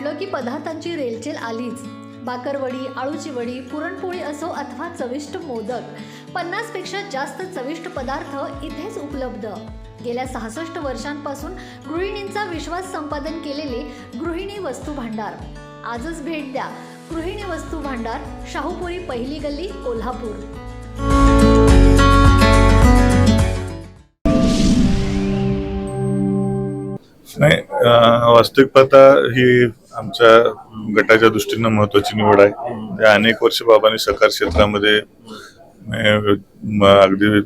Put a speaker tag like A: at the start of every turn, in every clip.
A: म्हटलं की पदार्थांची रेलचेल आलीच. बाकरवडी आळूची वडी पुरणपोळी असो अथवा चविष्ट मोदक पन्नासपेक्षा जास्त चविष्ट पदार्थ इथेच उपलब्ध. गेल्या सहासष्ट वर्षांपासून गृहिणींचा विश्वास संपादन केलेले गृहिणी वस्तू भांडार. आजच भेट द्या. गृहिणी वस्तू भांडार शाहूपुरी पहिली गल्ली कोल्हापूर.
B: नाही वास्तविक ही आमच्या गटाच्या दृष्टीनं महत्वाची निवड आहे. त्या अनेक वर्ष बाबांनी सहकार क्षेत्रामध्ये म- अगदी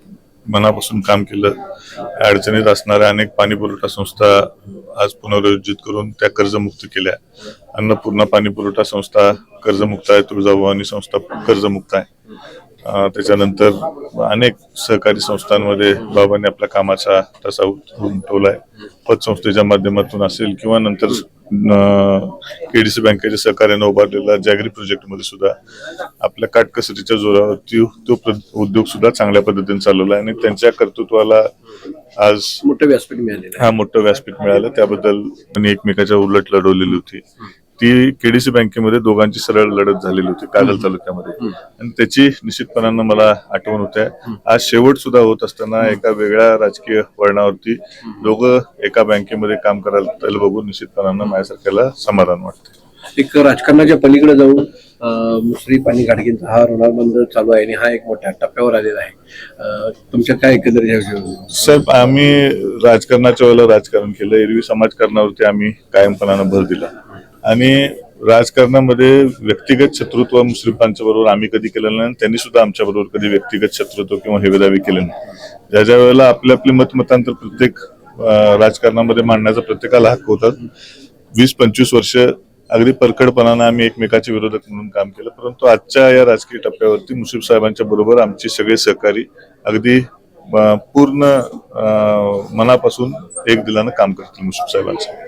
B: मनापासून काम केलं. अडचणीत असणाऱ्या अनेक पाणी पुरवठा संस्था आज पुनर्योजित करून त्या कर्जमुक्त केल्या. अन्नपूर्णा पाणी पुरवठा संस्था कर्जमुक्त आहे तुळजाभवानी संस्था कर्जमुक्त आहे. त्याच्यानंतर अनेक सहकारी संस्थांमध्ये बाबांनी आपल्या कामाचा तसा उमटवलाय पतसंस्थेच्या माध्यमातून असेल किंवा नंतर केडीसी बँकेच्या सहकार्याने उभारलेला जॅगरी प्रोजेक्टमध्ये सुद्धा आपल्या काटकसरीच्या जोरावरती तो उद्योग सुद्धा चांगल्या पद्धतीने चालवला आणि त्यांच्या कर्तृत्वाला आज
C: मोठं व्यासपीठ मिळालेलं
B: हा मोठं व्यासपीठ मिळालं. त्याबद्दल त्यांनी एकमेकाच्या उलट लढवलेली होती. ती केडीसी बँकेमध्ये दोघांची सरळ लढत झालेली होती कागल तालुक्यामध्ये. आणि त्याची निश्चितपणानं मला आठवण होते. आज शेवट सुद्धा होत असताना एका वेगळ्या राजकीय वळणावरती दोघं एका बँकेमध्ये काम करायला बघून निश्चितपणानं माझ्यासारख्याला समाधान वाटतं.
C: एक राजकारणाच्या पलीकडे जाऊन मुसरी पाणी गाडगींचा हा ऋणार बंद चालू आहे आणि हा एक मोठ्या टप्प्यावर आलेला आहे. तुमच्या काय एकंदरीत विषयावर?
B: साहेब आम्ही राजकारणाच्या वेळेला राजकारण केलं. एरवी समाजकारणावरती आम्ही कायमपणानं भर दिला. आणि राजकारणामध्ये व्यक्तिगत शत्रुत्व मुस्लिमांच्या बरोबर आम्ही कधी केलेलं नाही आणि त्यांनी सुद्धा आमच्या बरोबर कधी व्यक्तिगत शत्रुत्व किंवा हेवेदावी केले नाही. ज्या ज्या वेळेला आपले आपले मतमतांतर प्रत्येक राजकारणामध्ये मांडण्याचा प्रत्येकाला हक्क होता वीस पंचवीस वर्ष अगदी परखडपणानं आम्ही एकमेकाचे विरोधक म्हणून काम केलं. परंतु आजच्या या राजकीय टप्प्यावरती मुश्रीफ साहेबांच्या बरोबर आमचे सगळे सहकारी अगदी पूर्ण मनापासून एक दिलानं काम करतील मुश्रीफ साहेबांचं.